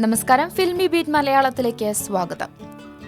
നമസ്കാരം. Filmy beat മലയാളത്തിലേക്ക് സ്വാഗതം.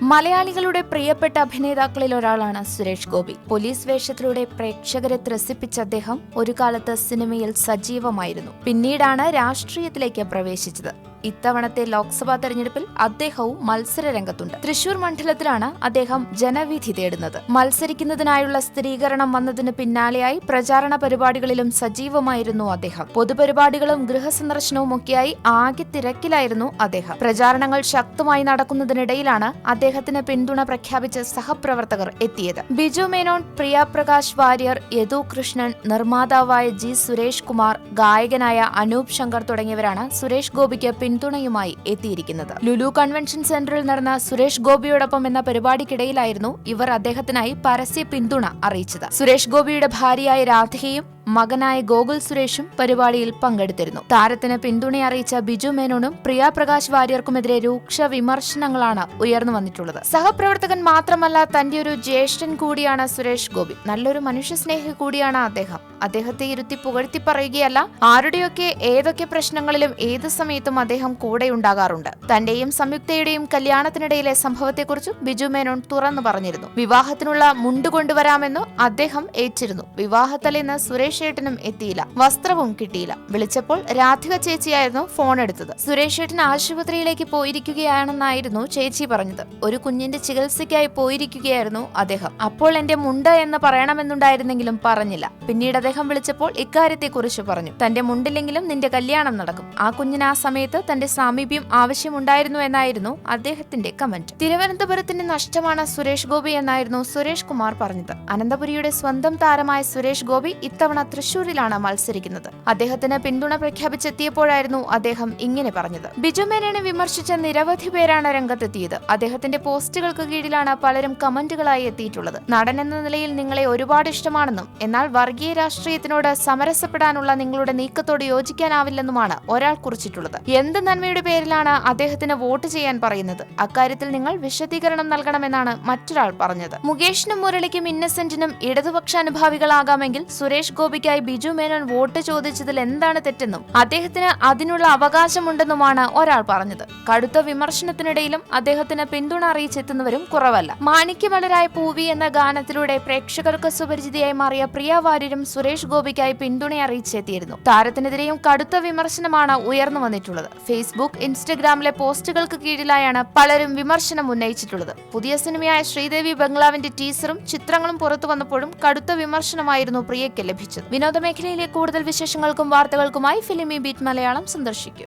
മലയാളികളുടെ പ്രിയപ്പെട്ട അഭിനേതാക്കളിൽ ഒരാളാണ് സുരേഷ് ഗോപി. പോലീസ് വേഷത്തിലൂടെ പ്രേക്ഷകരെ ത്രസിപ്പിച്ച അദ്ദേഹം ഒരു കാലത്ത് സിനിമയിൽ സജീവമായിരുന്നു. പിന്നീടാണ് രാഷ്ട്രീയത്തിലേക്ക് പ്രവേശിച്ചത്. ഇത്തവണത്തെ ലോക്സഭാ തെരഞ്ഞെടുപ്പിൽ അദ്ദേഹവും മത്സര രംഗത്തുണ്ട് തൃശൂർ മണ്ഡലത്തിലാണ് അദ്ദേഹം ജനവിധി തേടുന്നത്. മത്സരിക്കുന്നതിനായുള്ള സ്ഥിരീകരണം വന്നതിന് പിന്നാലെയായി പ്രചാരണ പരിപാടികളിലും സജീവമായിരുന്നു അദ്ദേഹം. പൊതുപരിപാടികളും ഗൃഹസന്ദർശനവും ഒക്കെയായി ആകെ തിരക്കിലായിരുന്നു അദ്ദേഹം. പ്രചാരണങ്ങൾ ശക്തമായി നടക്കുന്നതിനിടയിലാണ് അദ്ദേഹത്തിന് പിന്തുണ പ്രഖ്യാപിച്ച് സഹപ്രവർത്തകർ എത്തിയത്. ബിജു മേനോൻ പ്രിയ പ്രകാശ് വാര്യർ യദു കൃഷ്ണൻ നിർമ്മാതാവായ ജി സുരേഷ് കുമാർ ഗായകനായ അനൂപ് ശങ്കർ തുടങ്ങിയവരാണ് സുരേഷ് ഗോപിക്ക് പിന്തുണയുമായി എത്തിയിരിക്കുന്നത്. ലുലു കൺവെൻഷൻ സെന്ററിൽ നടന്ന സുരേഷ് ഗോപിയോടൊപ്പം എന്ന പരിപാടിക്കിടയിലായിരുന്നു ഇവർ അദ്ദേഹത്തിനായി പരസ്യ പിന്തുണ അറിയിച്ചത്. സുരേഷ് ഗോപിയുടെ ഭാര്യയായ രാധികയും മകനായ ഗോകുൽ സുരേഷും പരിപാടിയിൽ പങ്കെടുത്തിരുന്നു. താരത്തിന് പിന്തുണ അറിയിച്ച ബിജു മേനോനും പ്രിയ പ്രകാശ് വാര്യർക്കുമെതിരെ രൂക്ഷ വിമർശനങ്ങളാണ് ഉയർന്നു വന്നിട്ടുള്ളത്. സഹപ്രവർത്തകൻ മാത്രമല്ല തന്റെ ഒരു ജ്യേഷ്ഠൻ കൂടിയാണ് സുരേഷ് ഗോപി. നല്ലൊരു മനുഷ്യസ്നേഹി കൂടിയാണ് അദ്ദേഹം. അദ്ദേഹത്തെ ഇരുത്തി പുകഴ്ത്തി പറയുകയല്ല ആരുടെയൊക്കെ ഏതൊക്കെ പ്രശ്നങ്ങളിലും ഏത് സമയത്തും അദ്ദേഹം കൂടെ ഉണ്ടാകാറുണ്ട്. തന്റെയും സംയുക്തയുടെയും കല്യാണത്തിനിടയിലെ സംഭവത്തെക്കുറിച്ച് ബിജു മേനോൻ തുറന്നു പറഞ്ഞിരുന്നു. വിവാഹത്തിനുള്ള മുണ്ട് കൊണ്ടുവരാമെന്ന് അദ്ദേഹം ഏറ്റിരുന്നു. വിവാഹത്തലേന്ന് സുരേഷ് ഏട്ടനും എത്തിയില്ല. വസ്ത്രവും കിട്ടിയില്ല. വിളിച്ചപ്പോൾ രാധിക ചേച്ചിയായിരുന്നു ഫോൺ എടുത്തത്. സുരേഷ് ഏട്ടൻ ആശുപത്രിയിലേക്ക് പോയിരിക്കുകയാണെന്നായിരുന്നു ചേച്ചി പറഞ്ഞത്. ഒരു കുഞ്ഞിന്റെ ചികിത്സയ്ക്കായി പോയിരിക്കുകയായിരുന്നു അദ്ദേഹം. അപ്പോൾ എന്റെ മുണ്ട് എന്ന് പറയണമെന്നുണ്ടായിരുന്നെങ്കിലും പറഞ്ഞില്ല. പിന്നീട് അദ്ദേഹം വിളിച്ചപ്പോൾ ഇക്കാര്യത്തെക്കുറിച്ച് പറഞ്ഞു. തന്റെ മുണ്ടില്ലെങ്കിലും നിന്റെ കല്യാണം നടക്കും. ആ കുഞ്ഞിന് ആ സമയത്ത് തന്റെ സാമീപ്യം ആവശ്യമുണ്ടായിരുന്നു എന്നായിരുന്നു അദ്ദേഹത്തിന്റെ കമന്റ്. തിരുവനന്തപുരത്തിന്റെ നഷ്ടമാണ് സുരേഷ് ഗോപി എന്നായിരുന്നു സുരേഷ് കുമാർ പറഞ്ഞത്. അനന്തപുരിയുടെ സ്വന്തം താരമായ സുരേഷ് ഗോപി ഇത്തവണ തൃശൂരിലാണ് മത്സരിക്കുന്നത്. അദ്ദേഹത്തിന് പിന്തുണ പ്രഖ്യാപിച്ചെത്തിയപ്പോഴായിരുന്നു അദ്ദേഹം ഇങ്ങനെ പറഞ്ഞത്. ബിജു മേനോനെ വിമർശിച്ച നിരവധി പേരാണ് രംഗത്തെത്തിയത്. അദ്ദേഹത്തിന്റെ പോസ്റ്റുകൾക്ക് കീഴിലാണ് പലരും കമന്റുകളായി എത്തിയിട്ടുള്ളത്. നടൻ എന്ന നിലയിൽ നിങ്ങളെ ഒരുപാട് ഇഷ്ടമാണെന്നും എന്നാൽ വർഗീയ രാഷ്ട്രീയത്തിനോട് സമരസപ്പെടാനുള്ള നിങ്ങളുടെ നീക്കത്തോട് യോജിക്കാനാവില്ലെന്നുമാണ് ഒരാൾ കുറിച്ചിട്ടുള്ളത്. എന്ത് നന്മയുടെ പേരിലാണ് അദ്ദേഹത്തിന് വോട്ട് ചെയ്യാൻ പറയുന്നത്? അക്കാര്യത്തിൽ നിങ്ങൾ വിശദീകരണം നൽകണമെന്നാണ് മറ്റൊരാൾ പറഞ്ഞത്. മുകേഷിനും മുരളിക്കും ഇന്നസെന്റിനും ഇടതുപക്ഷ അനുഭാവികളാകാമെങ്കിൽ സുരേഷ് ഗോപിക്കായി ബിജു മേനോൻ വോട്ട് ചോദിച്ചതിൽ എന്താണ് തെറ്റെന്നും അദ്ദേഹത്തിന് അതിനുള്ള അവകാശമുണ്ടെന്നുമാണ് ഒരാൾ പറഞ്ഞത്. കടുത്ത വിമർശനത്തിനിടയിലും അദ്ദേഹത്തിന് പിന്തുണ അറിയിച്ചെത്തുന്നവരും കുറവല്ല. മാണിക്യമലരായ പൂവി എന്ന ഗാനത്തിലൂടെ പ്രേക്ഷകർക്ക് സുപരിചിതയായി മാറിയ പ്രിയ വാര്യരും സുരേഷ് ഗോപിക്കായി പിന്തുണ അറിയിച്ചെത്തിയിരുന്നു. താരത്തിനെതിരെയും കടുത്ത വിമർശനമാണ് ഉയർന്നു വന്നിട്ടുള്ളത്. ഫേസ്ബുക്ക് ഇൻസ്റ്റഗ്രാമിലെ പോസ്റ്റുകൾക്ക് കീഴിലായാണ് പലരും വിമർശനം ഉന്നയിച്ചിട്ടുള്ളത്. പുതിയ സിനിമയായ ശ്രീദേവി ബംഗ്ലാവിന്റെ ടീസറും ചിത്രങ്ങളും പുറത്തു വന്നപ്പോഴും കടുത്ത വിമർശനമായിരുന്നു പ്രിയയ്ക്ക് ലഭിച്ചത്. വിനോദമേഖലയിലെ കൂടുതൽ വിശേഷങ്ങൾക്കും വാർത്തകൾക്കുമായി ഫിലിമി ബീറ്റ് മലയാളം സന്ദർശിക്കും.